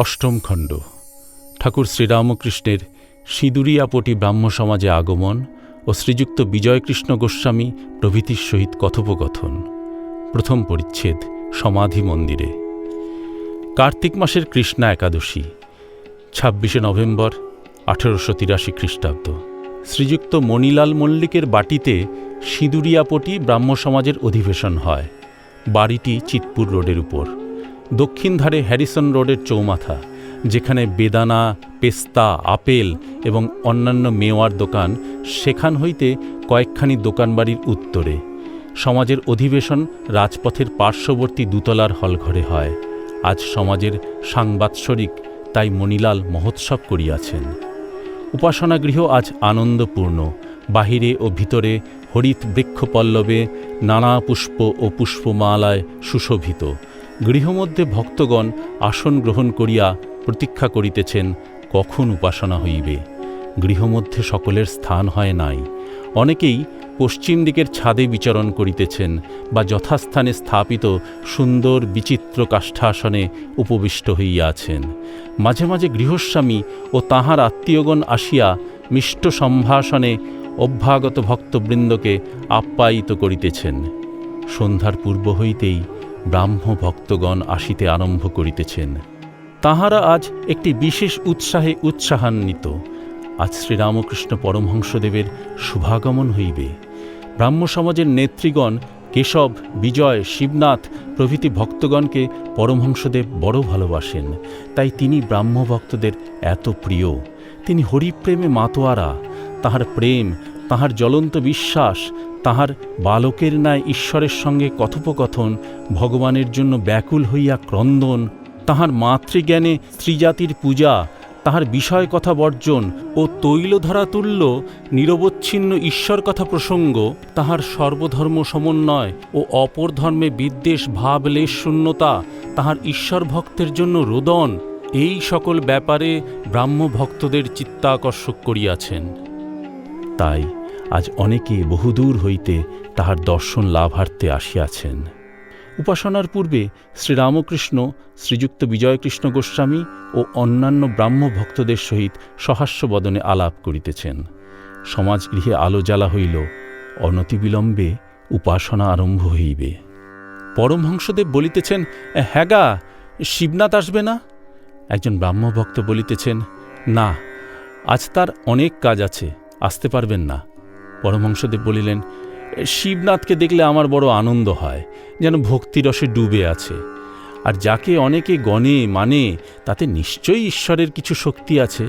অষ্টম খণ্ড। ঠাকুর শ্রীরামকৃষ্ণের সিঁদুরিয়াপটি ব্রাহ্ম সমাজে আগমন ও শ্রীযুক্ত বিজয়কৃষ্ণ গোস্বামী প্রভৃতির সহিত কথোপকথন। প্রথম পরিচ্ছেদ, সমাধি মন্দিরে। কার্তিক মাসের কৃষ্ণা একাদশী, ছাব্বিশে নভেম্বর, আঠেরোশো তিরাশি খ্রিস্টাব্দ। শ্রীযুক্ত মণিলাল মল্লিকের বাটিতে সিঁদুরিয়াপটি ব্রাহ্ম সমাজের অধিবেশন হয়, বাড়িটি চিতপুর রোডের উপর। দক্ষিণ ধারে হ্যারিসন রোডের চৌমাথা, যেখানে বেদানা, পেস্তা, আপেল এবং অন্যান্য মেওয়ার দোকান সেখান হইতে কয়েকখানি দোকানবাড়ির উত্তরে। সমাজের অধিবেশন রাজপথের পার্শ্ববর্তী দুতলার হলঘরে হয়। আজ সমাজের সাংবাৎসরিক তাই মণিলাল মহোৎসব করিয়াছেন। উপাসনাগৃহ আজ আনন্দপূর্ণ। বাহিরে ও ভিতরে হরিত বৃক্ষপল্লবে নানা পুষ্প ও পুষ্পমালায় সুশোভিত। গৃহমধ্যে ভক্তগণ আসন গ্রহণ করিয়া প্রতীক্ষা করিতেছেন, কখন উপাসনা হইবে? গৃহমধ্যে সকলের স্থান হয় নাই। অনেকেই পশ্চিম দিকের ছাদে বিচরণ করিতেছেন বা যথাস্থানে স্থাপিত সুন্দর বিচিত্র কাষ্ঠাসনে উপবিষ্ট হইয়াছেন মাঝে মাঝে গৃহস্বামী ও তাহার আত্মীয়গণ আসিয়া মিষ্ট সম্ভাষণে অভ্যাগত ভক্তবৃন্দকে আপ্যায়িত করিতেছেন। সন্ধ্যার পূর্ব হইতেই ব্রাহ্ম ভক্তগণ আসিতে আরম্ভ করিতেছেন। তাহারা আজ একটি বিশেষ উৎসাহে উৎসাহান্বিত। আজ শ্রীরামকৃষ্ণ পরমহংসদেবের শুভাগমন হইবে। ব্রাহ্ম সমাজের নেতৃগণ কেশব, বিজয়, শিবনাথ প্রভৃতি ভক্তগণকে পরমহংসদেব বড় ভালোবাসেন। তাই তিনি ব্রাহ্ম ভক্তদের এত প্রিয়। তিনি হরিপ্রেমে মাতোয়ারা। তাহার প্রেম তাহার জ্বলন্ত বিশ্বাস, তাহার বালকের ন্যায় ঈশ্বরের সঙ্গে কথোপকথন, ভগবানের জন্য ব্যাকুল হইয়া ক্রন্দন, তাহার মাতৃজ্ঞানে স্ত্রীজাতির পূজা, তাহার বিষয় কথা বর্জন ও তৈলধরা তুল্য, নিরবচ্ছিন্ন ঈশ্বর কথা প্রসঙ্গ, তাহার সর্বধর্ম সমন্বয় ও অপর ধর্মে বিদ্বেষ ভাবলেশ শূন্যতা, তাহার ঈশ্বর ভক্তের জন্য রোদন, এই সকল ব্যাপারে ব্রাহ্ম ভক্তদের চিত্তাকর্ষক করিয়াছেন। তাই আজ অনেকে বহুদূর হইতে তাহার দর্শন লাভার্থে আসিয়াছেন। উপাসনার পূর্বে শ্রীরামকৃষ্ণ, শ্রীযুক্ত বিজয়কৃষ্ণ গোস্বামী ও অন্যান্য ব্রাহ্ম ভক্তদের সহিত সহাস্যবদনে আলাপ করিতেছেন। সমাজ সমাজগৃহে আলো জ্বালা হইল, অনতিবিলম্বে উপাসনা আরম্ভ হইবে। পরমহংসদেব বলিতেছেন হ্যাগা শিবনাথ আসবে না? একজন ব্রাহ্মভক্ত বলিতেছেন, না, আজ তার অনেক কাজ আছে। আসতে পারবেন না। পরমহংসদেব বলিলেন, শিবনাথকে দেখলে আমার বড় আনন্দ হয়, যেন ভক্তিরসে ডুবে আছে। আর যাকে অনেকে গণে মানে তাতে নিশ্চয়ই ঈশ্বরের কিছু শক্তি আছে।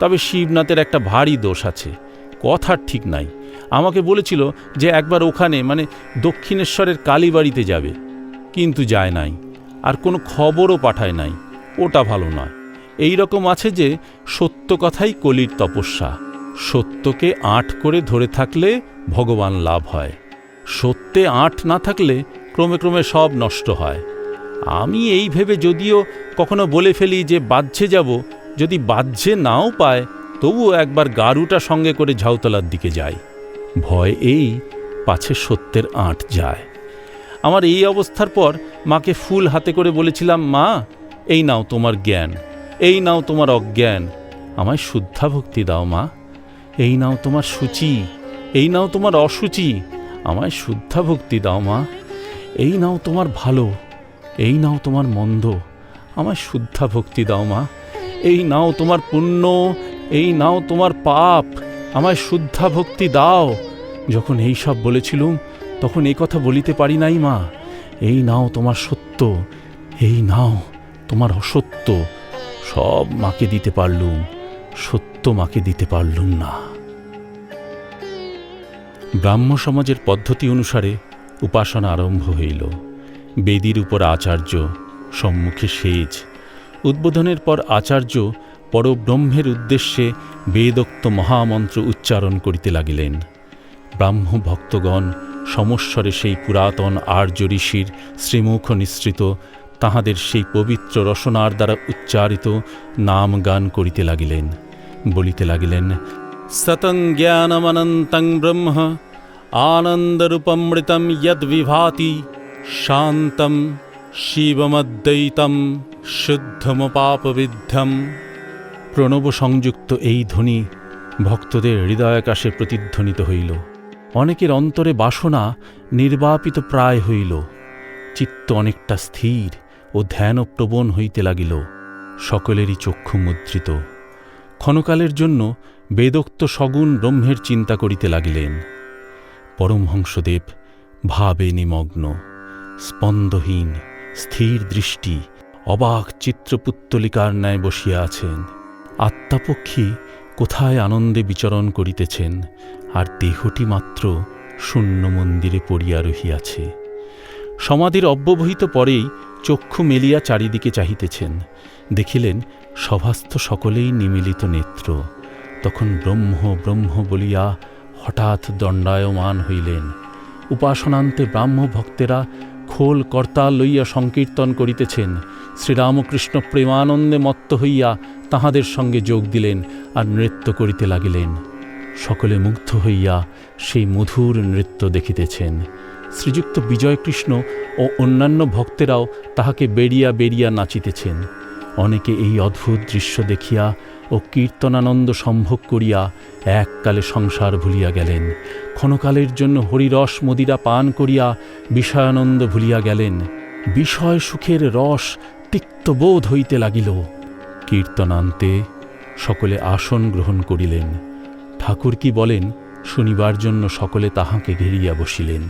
তবে শিবনাথের একটা ভারী দোষ আছে, কথার ঠিক নাই। আমাকে বলেছিল যে একবার ওখানে মানে দক্ষিণেশ্বরের কালীবাড়িতে যাবে। কিন্তু যায় নাই, আর কোনো খবরও পাঠায় নাই। ওটা ভালো নয়। এই রকম আছে যে সত্য কথাই কলির তপস্যা। সত্যকে আট করে ধরে থাকলে ভগবান লাভ হয়। সত্যে আট না থাকলে ক্রমে ক্রমে সব নষ্ট হয়। আমি এই ভেবে যদিও কখনো বলে ফেলি যে বাহ্যে যাব, যদি বাহ্যে নাও পায়, তবুও একবার গারুটা সঙ্গে করে ঝাউতলার দিকে যাই। ভয় এই, পাছে সত্যের আঁট যায়। আমার এই অবস্থার পর মাকে ফুল হাতে করে বলেছিলাম, মা, এই নাও তোমার জ্ঞান, এই নাও তোমার অজ্ঞান। আমায় শুদ্ধা ভক্তি দাও, মা। এই নাও তোমার সূচি, এই নাও তোমার অসুচি, আমায় শুদ্ধা ভক্তি দাও মা, এই নাও তোমার ভালো, এই নাও তোমার মন্দ, আমায় শুদ্ধা ভক্তি দাও মা, এই নাও তোমার পুণ্য, এই নাও তোমার পাপ, আমায় শুদ্ধা ভক্তি দাও। যখন এই সব বলেছিলুম, তখন এই কথা বলিতে পারি নাই মা, এই নাও তোমার সত্য, এই নাও তোমার অসত্য, সব মাকে দিতে পারলুম, সত্য মাকে দিতে পারলুম না। ব্রাহ্ম সমাজের পদ্ধতি অনুসারে উপাসনা আরম্ভ হইল। বেদির উপর আচার্য, সম্মুখে সেজ। উদ্বোধনের পর আচার্য পরব্রহ্মের উদ্দেশ্যে বেদোক্ত মহামন্ত্র উচ্চারণ করিতে লাগিলেন। ব্রাহ্ম ভক্তগণ সমস্বরে সেই পুরাতন আর্য ঋষির শ্রীমুখ নিঃসৃত, তাহাদের সেই পবিত্র রসনার দ্বারা উচ্চারিত নাম গান করিতে লাগিলেন। বলিতে লাগিলেন সতং জ্ঞানমনন্তং ব্রহ্ম আনন্দরূপমৃতম যদ্বিভাতি শান্তম শিবমদ্বৈতম শুদ্ধমপাপবিদ্ধম প্রণব সংযুক্ত এই ধ্বনি ভক্তদের হৃদয়াকাশে প্রতিধ্বনিত হইল। অনেকের অন্তরে বাসনা নির্বাপিত প্রায় হইল। চিত্ত অনেকটা স্থির ও ধ্যানপ্রবণ হইতে লাগিল। সকলেরই চক্ষু মুদ্রিত। ক্ষণকালের জন্য বেদোক্ত সগুণ ব্রহ্মের চিন্তা করিতে লাগিলেন। পরমহংসদেব ভাবে নিমগ্ন, স্পন্দহীন, স্থির দৃষ্টি, অবাক চিত্রপুত্তলিকার ন্যায় বসিয়া আছেন। আত্মাপক্ষী কোথায় আনন্দে বিচরণ করিতেছেন, আর দেহটি মাত্র শূন্য মন্দিরে পড়িয়া রহিয়াছে। সমাধির অব্যবহিত পরেই চক্ষু মেলিয়া চারিদিকে চাহিতেছেন, দেখিলেন সভাস্থ সকলেই নিমিলিত নেত্র। তখন ব্রহ্ম ব্রহ্ম বলিয়া হঠাৎ দণ্ডায়মান হইলেন। উপাসনান্তে ব্রাহ্ম ভক্তেরা খোল কর্তা লইয়া সংকীর্তন করিতেছেন। শ্রীরামকৃষ্ণ প্রেমানন্দে মত্ত হইয়া তাহাদের সঙ্গে যোগ দিলেন আর নৃত্য করিতে লাগিলেন। সকলে মুগ্ধ হইয়া সেই মধুর নৃত্য দেখিতেছেন। শ্রীযুক্ত বিজয়কৃষ্ণ ও অন্যান্য ভক্তেরাও তাহাকে বেরিয়া বেরিয়া নাচিতেছেন। অনেকে এই অদ্ভুত দৃশ্য দেখিয়া ও কীর্তনানন্দ সম্ভোগ করিয়া এককালে সংসার ভুলিয়া গেলেন। ক্ষণকালের জন্য হরিরস মদিরা পান করিয়া বিষয়ানন্দ ভুলিয়া গেলেন। বিষয় সুখের রস তিক্তবোধ হইতে লাগিল। কীর্তনান্তে সকলে আসন গ্রহণ করিলেন। ঠাকুর কি বলেন, শুনিবার জন্য সকলে তাহাকে ঘিরিয়া বসিলেন।